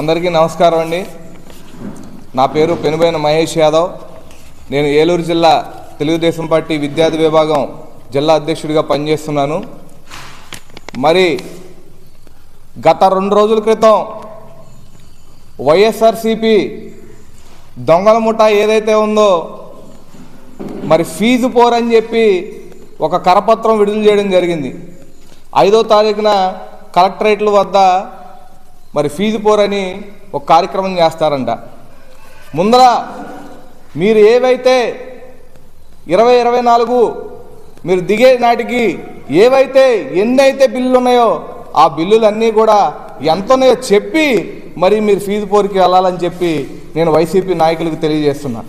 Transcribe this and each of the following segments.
అందరికీ నమస్కారం అండి. నా పేరు పెనుబైన మహేష్ యాదవ్. నేను ఏలూరు జిల్లా తెలుగుదేశం పార్టీ విద్యార్థి విభాగం జిల్లా అధ్యక్షుడిగా పనిచేస్తున్నాను. మరి గత రెండు రోజుల క్రితం వైఎస్ఆర్సిపి దొంగల ముఠా ఏదైతే ఉందో మరి ఫీజు పోరని చెప్పి ఒక కరపత్రం విడుదల చేయడం జరిగింది. ఐదో తారీఖున కలెక్టరేట్ల వద్ద మరి ఫీజు పోరని ఒక కార్యక్రమం చేస్తారంట. ముందర మీరు ఏవైతే ఇరవై ఇరవై నాలుగు మీరు దిగే నాటికి ఏవైతే ఎన్ని అయితే బిల్లులు ఉన్నాయో ఆ బిల్లులన్నీ కూడా ఎంత ఉన్నాయో చెప్పి మరి మీరు ఫీజు పోరికి వెళ్ళాలని చెప్పి నేను వైసీపీ నాయకులకు తెలియజేస్తున్నా.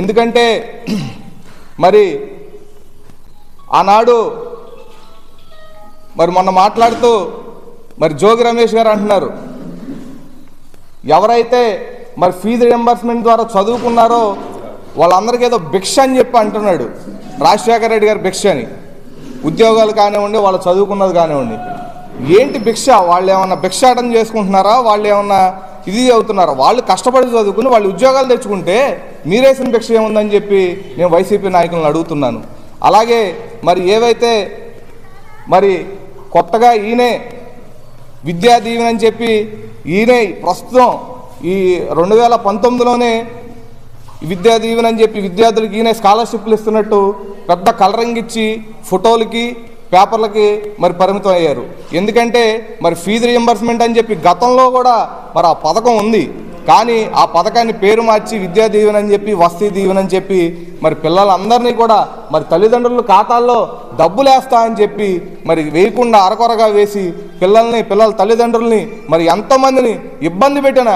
ఎందుకంటే మరి ఆనాడు మరి మొన్న మాట్లాడుతూ మరి జోగి రమేష్ గారు అంటున్నారు. ఎవరైతే మరి ఫీజు రియంబర్స్మెంట్ ద్వారా చదువుకున్నారో వాళ్ళందరికీ ఏదో భిక్ష అని చెప్పి అంటున్నాడు. రాజశేఖర రెడ్డి గారు భిక్ష అని. ఉద్యోగాలు కానివ్వండి వాళ్ళు చదువుకున్నది కానివ్వండి. ఏంటి భిక్ష? వాళ్ళు ఏమన్నా భిక్షాటం చేసుకుంటున్నారా? వాళ్ళు ఏమన్నా ఇది అవుతున్నారా? వాళ్ళు కష్టపడి చదువుకుని వాళ్ళు ఉద్యోగాలు తెచ్చుకుంటే మీరేసిన భిక్ష ఏముందని చెప్పి నేను వైసీపీ నాయకులను అడుగుతున్నాను. అలాగే మరి ఏవైతే మరి కొత్తగా ఈయనే విద్యా దీవెన అని చెప్పి ఈయనే ప్రస్తుతం ఈ రెండు వేల పంతొమ్మిదిలోనే విద్యా దీవెన అని చెప్పి విద్యార్థులకి ఈయన స్కాలర్షిప్లు ఇస్తున్నట్టు పెద్ద కలరింగ్ ఇచ్చి ఫోటోలకి పేపర్లకి మరి పరిమితం అయ్యారు. ఎందుకంటే మరి ఫీజు రియంబర్స్మెంట్ అని చెప్పి గతంలో కూడా మరి ఆ పథకం ఉంది. కానీ ఆ పథకాన్ని పేరు మార్చి విద్యా దీవెన అని చెప్పి వస్తీ దీవెన అని చెప్పి మరి పిల్లలందరినీ కూడా మరి తల్లిదండ్రుల ఖాతాల్లో డబ్బులు వేస్తా అని చెప్పి మరి వేయకుండా అరకొరగా వేసి పిల్లల్ని పిల్లల తల్లిదండ్రుల్ని మరి ఎంతమందిని ఇబ్బంది పెట్టిన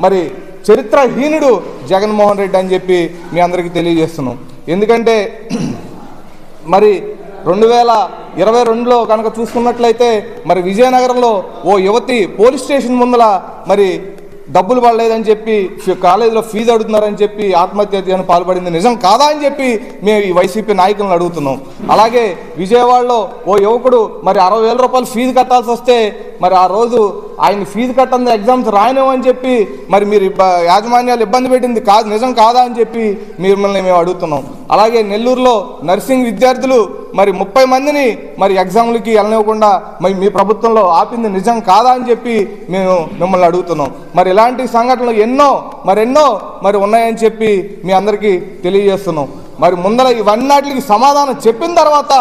మరి చరిత్రహీనుడు జగన్మోహన్ రెడ్డి అని చెప్పి మీ అందరికీ తెలియజేస్తున్నాం. ఎందుకంటే మరి రెండు వేల ఇరవై రెండులో కనుక చూసుకున్నట్లయితే మరి విజయనగరంలో ఓ యువతి పోలీస్ స్టేషన్ ముందల మరి డబ్బులు పడలేదని చెప్పి కాలేజీలో ఫీజు అడుగుతున్నారని చెప్పి ఆత్మహత్య పాల్పడింది నిజం కాదా అని చెప్పి మేము ఈ వైసీపీ నాయకులను అడుగుతున్నాం. అలాగే విజయవాడలో ఓ యువకుడు మరి అరవై వేల రూపాయలు ఫీజు కట్టాల్సి వస్తే మరి ఆ రోజు ఆయన ఫీజు కట్టంది ఎగ్జామ్స్ రాయలేమని చెప్పి మరి మీరు ఇబ్బ- యాజమాన్యాలు ఇబ్బంది పెట్టింది కాదు నిజం కాదా అని చెప్పి మిమ్మల్ని మేము అడుగుతున్నాం. అలాగే నెల్లూరులో నర్సింగ్ విద్యార్థులు మరి ముప్పై మందిని మరి ఎగ్జామ్లకి వెళ్ళనివ్వకుండా మరి మీ ప్రభుత్వంలో ఆపింది నిజం కాదా అని చెప్పి మేము మిమ్మల్ని అడుగుతున్నాం. మరి ఇలాంటి సంఘటనలు ఎన్నో మరి ఎన్నో మరి ఉన్నాయని చెప్పి మీ అందరికీ తెలియజేస్తున్నాం. మరి ముందర ఇవన్నిటికి సమాధానం చెప్పిన తర్వాత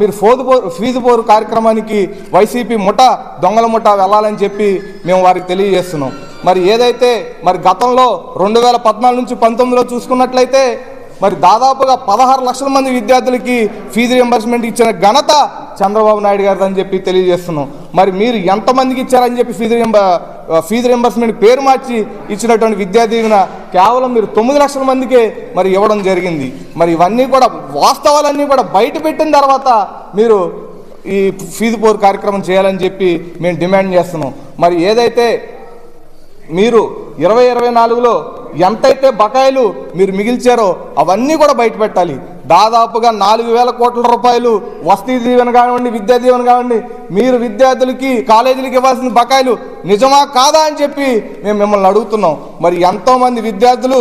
మీరు ఫోదు బోరు ఫీజు పోరు కార్యక్రమానికి వైసీపీ ముఠ దొంగల ముఠ వెళ్ళాలని చెప్పి మేము వారికి తెలియజేస్తున్నాం. మరి ఏదైతే మరి గతంలో రెండు వేల పద్నాలుగు నుంచి పంతొమ్మిదిలో చూసుకున్నట్లయితే మరి దాదాపుగా పదహారు లక్షల మంది విద్యార్థులకి ఫీజు రియంబర్స్మెంట్ ఇచ్చిన ఘనత చంద్రబాబు నాయుడు గారిది అని చెప్పి తెలియజేస్తున్నాం. మరి మీరు ఎంతమందికి ఇచ్చారని చెప్పి ఫీజు రియంబ ఫీజు రియంబర్స్మెంట్ పేరు మార్చి ఇచ్చినటువంటి విద్యా దీవెన కేవలం మీరు తొమ్మిది లక్షల మందికే మరి ఇవ్వడం జరిగింది. మరి ఇవన్నీ కూడా వాస్తవాలన్నీ కూడా బయట పెట్టిన తర్వాత మీరు ఈ ఫీజు పోరు కార్యక్రమం చేయాలని చెప్పి మేము డిమాండ్ చేస్తున్నాం. మరి ఏదైతే మీరు ఇరవై ఇరవై నాలుగులో ఎంతైతే బకాయిలు మీరు మిగిల్చారో అవన్నీ కూడా బయట పెట్టాలి. దాదాపుగా నాలుగు వేల కోట్ల రూపాయలు వస్తీ దీవెన కానివ్వండి విద్యా దీవెన కానివ్వండి మీరు విద్యార్థులకి కాలేజీలకి ఇవ్వాల్సిన బకాయిలు నిజమా కాదా అని చెప్పి మేము మిమ్మల్ని అడుగుతున్నాం. మరి ఎంతోమంది విద్యార్థులు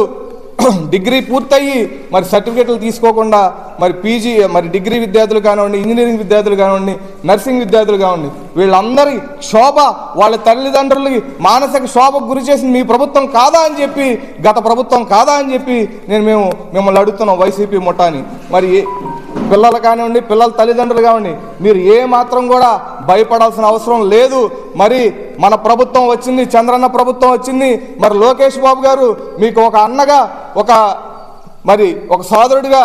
డిగ్రీ పూర్తయ్యి మరి సర్టిఫికెట్లు తీసుకోకుండా మరి పీజీ మరి డిగ్రీ విద్యార్థులు కానివ్వండి ఇంజనీరింగ్ విద్యార్థులు కానివ్వండి నర్సింగ్ విద్యార్థులు కానివ్వండి వీళ్ళందరి శోభ వాళ్ళ తల్లిదండ్రులకి మానసిక శోభకు గురి చేసింది మీ ప్రభుత్వం కాదా అని చెప్పి గత ప్రభుత్వం కాదా అని చెప్పి నేను మేము మిమ్మల్ని అడుగుతున్నాం వైసీపీ ముఠాని. మరి పిల్లలు కానివ్వండి పిల్లల తల్లిదండ్రులు కానివ్వండి మీరు ఏ మాత్రం కూడా భయపడాల్సిన అవసరం లేదు. మరి మన ప్రభుత్వం వచ్చింది చంద్రన్న ప్రభుత్వం వచ్చింది మరి లోకేష్ బాబు గారు మీకు ఒక అన్నగా ఒక మరి ఒక సోదరుడిగా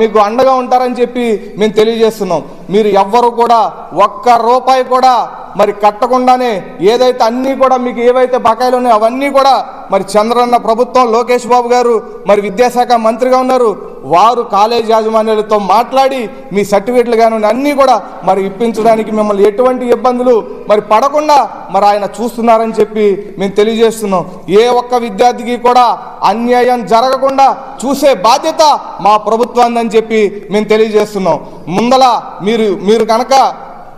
మీకు అండగా ఉంటారని చెప్పి మేము తెలియజేస్తున్నాం. మీరు ఎవ్వరు కూడా ఒక్క రూపాయి కూడా మరి కట్టకుండానే ఏదైతే అన్నీ కూడా మీకు ఏవైతే బకాయిలు ఉన్నాయో అవన్నీ కూడా మరి చంద్రన్న ప్రభుత్వం లోకేష్ బాబు గారు మరి విద్యాశాఖ మంత్రిగా ఉన్నారు. వారు కాలేజ్ యాజమాన్యాలతో మాట్లాడి మీ సర్టిఫికెట్లు కానీ అన్నీ కూడా మరి ఇప్పించడానికి మిమ్మల్ని ఎటువంటి ఇబ్బందులు మరి పడకుండా మరి ఆయన చూస్తున్నారని చెప్పి మేము తెలియజేస్తున్నాం. ఏ ఒక్క విద్యార్థికి కూడా అన్యాయం జరగకుండా చూసే బాధ్యత మా ప్రభుత్వాన్ని అని చెప్పి మేము తెలియజేస్తున్నాం. ముందల మీరు మీరు కనుక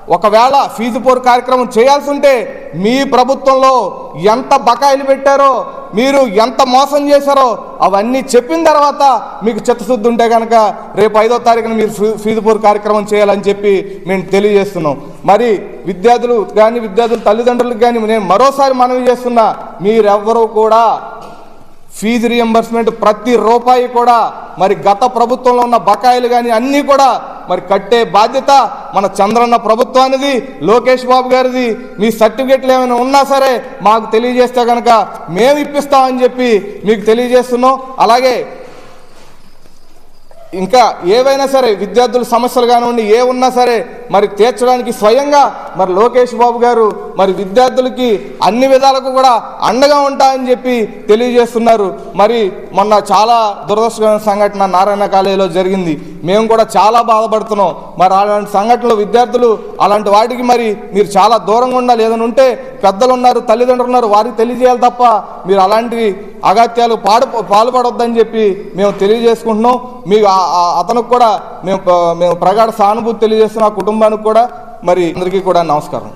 ఒకవేళ ఫీజు పోరు కార్యక్రమం చేయాల్సి ఉంటే మీ ప్రభుత్వంలో ఎంత బకాయిలు పెట్టారో మీరు ఎంత మోసం చేశారో అవన్నీ చెప్పిన తర్వాత మీకు చిత్తశుద్ధి ఉంటే కనుక రేపు ఐదో తారీఖున మీరు ఫీ- ఫీజు పోరు కార్యక్రమం చేయాలని చెప్పి మేము తెలియజేస్తున్నాం. మరి విద్యార్థులు కానీ విద్యార్థుల తల్లిదండ్రులకు కానీ నేను మరోసారి మనవి చేస్తున్నా మీరెవ్వరూ కూడా ఫీజు రియంబర్స్మెంట్ ప్రతి రూపాయి కూడా మరి గత ప్రభుత్వంలో ఉన్న బకాయిలు కానీ అన్నీ కూడా మరి కట్టే బాధ్యత మన చంద్రన్న ప్రభుత్వానిది లోకేష్ బాబు గారిది. మీ సర్టిఫికెట్లు ఏమైనా ఉన్నా సరే మాకు తెలియజేస్తే కనుక మేము ఇప్పిస్తామని చెప్పి మీకు తెలియజేస్తున్నాం. అలాగే ఇంకా ఏవైనా సరే విద్యార్థుల సమస్యలు కానివ్వండి ఏ ఉన్నా సరే మరి తీర్చడానికి స్వయంగా మరి లోకేష్ బాబు గారు మరి విద్యార్థులకి అన్ని విధాలకు కూడా అండగా ఉంటాయని చెప్పి తెలియజేస్తున్నారు. మరి మొన్న చాలా దురదృష్టకరమైన సంఘటన నారాయణ కాలేజీలో జరిగింది. మేము కూడా చాలా బాధపడుతున్నాం. మరి అలాంటి సంఘటనలు విద్యార్థులు అలాంటి వాటికి మరి మీరు చాలా దూరంగా ఉండాలి. ఏదైనా ఉంటే పెద్దలు ఉన్నారు తల్లిదండ్రులు ఉన్నారు వారికి తెలియజేయాలి తప్ప మీరు అలాంటి అగత్యాలు పాడు పాల్పడొద్దని చెప్పి మేము తెలియజేసుకుంటున్నాం. మీకు అతనికి కూడా మేము మేము ప్రగాఢ సానుభూతి తెలియజేస్తున్న కుటుంబానికి కూడా మరి అందరికీ కూడా నమస్కారం.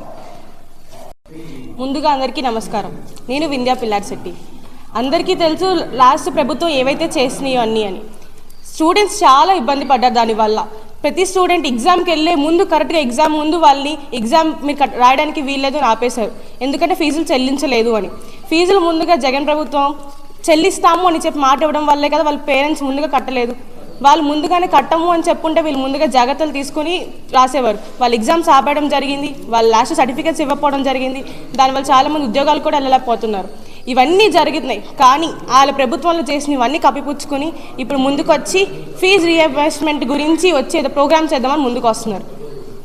ముందుగా అందరికీ నమస్కారం. నేను వింధ్యా పిల్లాడి శెట్టి. అందరికీ తెలుసు లాస్ట్ ప్రభుత్వం ఏవైతే చేసినాయో అన్నీ అని. స్టూడెంట్స్ చాలా ఇబ్బంది పడ్డారు దానివల్ల ప్రతి స్టూడెంట్ ఎగ్జామ్కి వెళ్ళే ముందు కరెక్ట్గా ఎగ్జామ్ ముందు వాళ్ళని ఎగ్జామ్ మీరు రాయడానికి వీల్లేదు అని ఆపేశారు. ఎందుకంటే ఫీజులు చెల్లించలేదు అని. ఫీజులు ముందుగా జగన్ ప్రభుత్వం చెల్లిస్తాము అని చెప్పి మాట ఇవ్వడం వల్లే కదా వాళ్ళ పేరెంట్స్ ముందుగా కట్టలేదు. వాళ్ళు ముందుగానే కట్టము అని చెప్పుంటే వీళ్ళు ముందుగా జాగ్రత్తలు తీసుకుని రాసేవారు. వాళ్ళు ఎగ్జామ్స్ ఆపేయడం జరిగింది వాళ్ళు లాస్ట్ సర్టిఫికేట్స్ ఇవ్వకపోవడం జరిగింది. దానివల్ల చాలామంది ఉద్యోగాలు కూడా వెళ్ళలేకపోతున్నారు. ఇవన్నీ జరుగుతున్నాయి కానీ వాళ్ళ ప్రభుత్వంలో చేసిన ఇవన్నీ కప్పిపుచ్చుకొని ఇప్పుడు ముందుకొచ్చి ఫీజు రీఎంబర్స్మెంట్ గురించి వచ్చి ఏదో ప్రోగ్రామ్ చేద్దామని ముందుకు వస్తున్నారు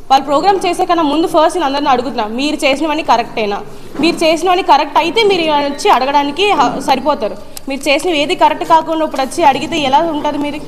వాళ్ళు ప్రోగ్రామ్ చేసే కన్నా ముందు ఫస్ట్ నేను అందరిని అడుగుతున్నా మీరు చేసినవన్నీ కరెక్టేనా? మీరు చేసినవన్నీ కరెక్ట్ అయితే మీరు వచ్చి అడగడానికి సరిపోతారు. మీరు చేసినవి ఏది కరెక్ట్ కాకుండా ఇప్పుడు వచ్చి అడిగితే ఎలా ఉంటుంది మీరు